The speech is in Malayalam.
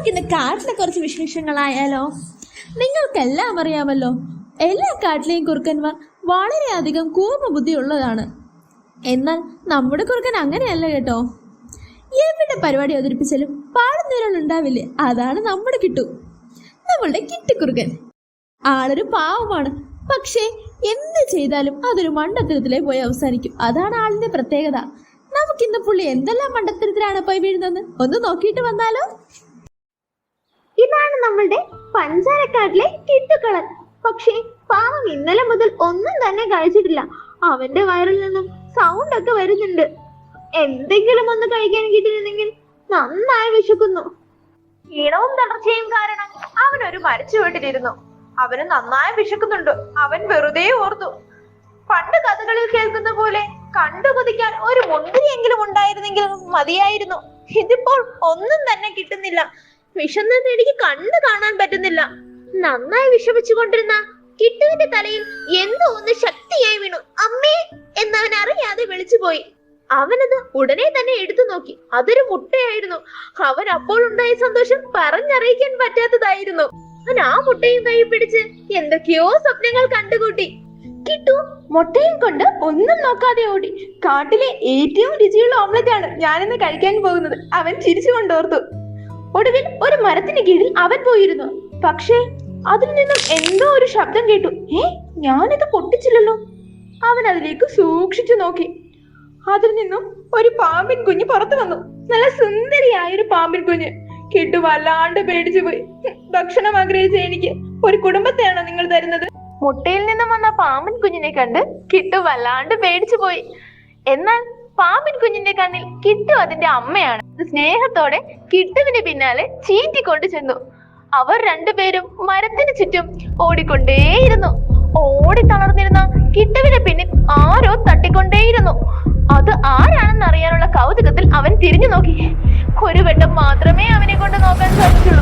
നമുക്കിന്ന് കാട്ടിലെ കുറച്ച് വിശേഷങ്ങളായാലോ? നിങ്ങൾക്കെല്ലാം അറിയാമല്ലോ എല്ലാ കാട്ടിലെയും കുറുക്കന്മാർ വളരെയധികം കൂർമ്മബുദ്ധി ബുദ്ധിയുള്ളതാണ് എന്നാൽ നമ്മുടെ കുറുക്കൻ അങ്ങനെയല്ല കേട്ടോ. എവിടെ പരിപാടി അവതരിപ്പിച്ചാലും പാടുന്നവരോട് ഉണ്ടാവില്ലേ? അതാണ് നമ്മുടെ കിട്ടു. നമ്മളുടെ കിട്ടിക്കുറുക്കൻ. ആളൊരു പാവമാണ്. പക്ഷേ എന്ത് ചെയ്താലും അതൊരു മണ്ടത്തരത്തിലേ പോയി അവസാനിക്കും. അതാണ് ആളിന്റെ പ്രത്യേകത. നമുക്കിന്ന് പുള്ളി എന്തെല്ലാം മണ്ടത്തരത്തിലാണ് പോയി വീഴുന്നത് ഒന്ന് നോക്കിയിട്ട് വന്നാലോ? നമ്മളുടെ പഞ്ചാരക്കാട്ടിലെ കിട്ടുകളൻ പക്ഷേ പാവം ഇന്നലെ മുതൽ ഒന്നും തന്നെ കഴിച്ചിട്ടില്ല. അവന്റെ വയറിൽ നിന്നും സൗണ്ട് ഒക്കെ വരുന്നുണ്ട്. എന്തെങ്കിലും ഒന്ന് കഴിക്കാൻ കിട്ടിയിരുന്നെങ്കിൽ നന്നായി വിശക്കുന്നു. ക്ഷീണവും തളർച്ചയും കാരണം അവൻ ഒരു മരിച്ചു വീട്ടിലിരുന്നു അവന് നന്നായി വിശക്കുന്നുണ്ട്. അവൻ വെറുതെ ഓർത്തു. പണ്ട് കഥകളിൽ കേൾക്കുന്ന പോലെ കണ്ടു കൊതിക്കാൻ ഒരു മുന്തിരിയെങ്കിലും ഉണ്ടായിരുന്നെങ്കിൽ മതിയായിരുന്നു. ഇതിപ്പോൾ ഒന്നും തന്നെ കിട്ടുന്നില്ല. വിശന്നത് എനിക്ക് കണ്ണു കാണാൻ പറ്റുന്നില്ല. നന്നായി വിഷമിച്ചുകൊണ്ടിരുന്ന കിട്ടുവിന്റെ തലയിൽ എന്തോ ഒന്ന് ശക്തിയായി വീണു. അമ്മേ എന്നവൻ അറിയാതെ വിളിച്ചുപോയി അവനത് ഉടനെ തന്നെ എടുത്തു നോക്കി. അതൊരു മുട്ടയായിരുന്നു. അവൻ അപ്പോൾ ഉണ്ടായ സന്തോഷം പറഞ്ഞറിയിക്കാൻ പറ്റാത്തതായിരുന്നു. അവൻ ആ മുട്ടയും കൈ പിടിച്ച് എന്തൊക്കെയോ സ്വപ്നങ്ങൾ കണ്ടുകൂട്ടി. കിട്ടു മുട്ടയും കൊണ്ട് ഒന്നും നോക്കാതെ ഓടി. കാട്ടിലെ ഏറ്റവും രുചിയുള്ള ഓംലറ്റ് ആണ് ഞാനിന്ന് കഴിക്കാൻ പോകുന്നത്. അവൻ ചിരിച്ചുകൊണ്ടോർത്തു ഒടുവിൽ ഒരു മരത്തിന് കീഴിൽ അവൻ പോയിരുന്നു. പക്ഷേ അതിൽ നിന്നും എന്തോ ഒരു ശബ്ദം കേട്ടു. ഏ ഞാനിത് പൊട്ടിച്ചില്ലല്ലോ. അവൻ അതിലേക്ക് സൂക്ഷിച്ചു നോക്കി. അതിൽ നിന്നും ഒരു പാമ്പിൻ കുഞ്ഞ് പുറത്തു വന്നു. നല്ല സുന്ദരിയായ ഒരു പാമ്പിൻ കുഞ്ഞ്. കിട്ടു വല്ലാണ്ട് പേടിച്ചു പോയി. ഭക്ഷണം ആഗ്രഹിച്ച എനിക്ക് ഒരു കുടുംബത്തെയാണോ നിങ്ങൾ തരുന്നത്? മുട്ടയിൽ നിന്നും വന്ന പാമ്പൻ കുഞ്ഞിനെ കണ്ട് കിട്ടു വല്ലാണ്ട് പേടിച്ചു പോയി. എന്നാൽ പാമ്പിൻ കുഞ്ഞിന്റെ കണ്ണിൽ കിട്ടു അതിന്റെ അമ്മയാണ്. സ്നേഹത്തോടെ കിട്ടുവിന് പിന്നാലെ ചീറ്റിക്കൊണ്ട് ചെന്നു. അവർ രണ്ടുപേരും മരത്തിന് ചുറ്റും ഓടിക്കൊണ്ടേയിരുന്നു. ഓടി തളർന്നിരുന്ന കിട്ടുവിന് പിന്നിൽ ആരോ തട്ടിക്കൊണ്ടേയിരുന്നു. അത് ആരാണെന്ന് അറിയാനുള്ള കൗതുകത്തിൽ അവൻ തിരിഞ്ഞു നോക്കി ഒരു വട്ടം മാത്രമേ അവനെ കൊണ്ട് നോക്കാൻ സാധിച്ചു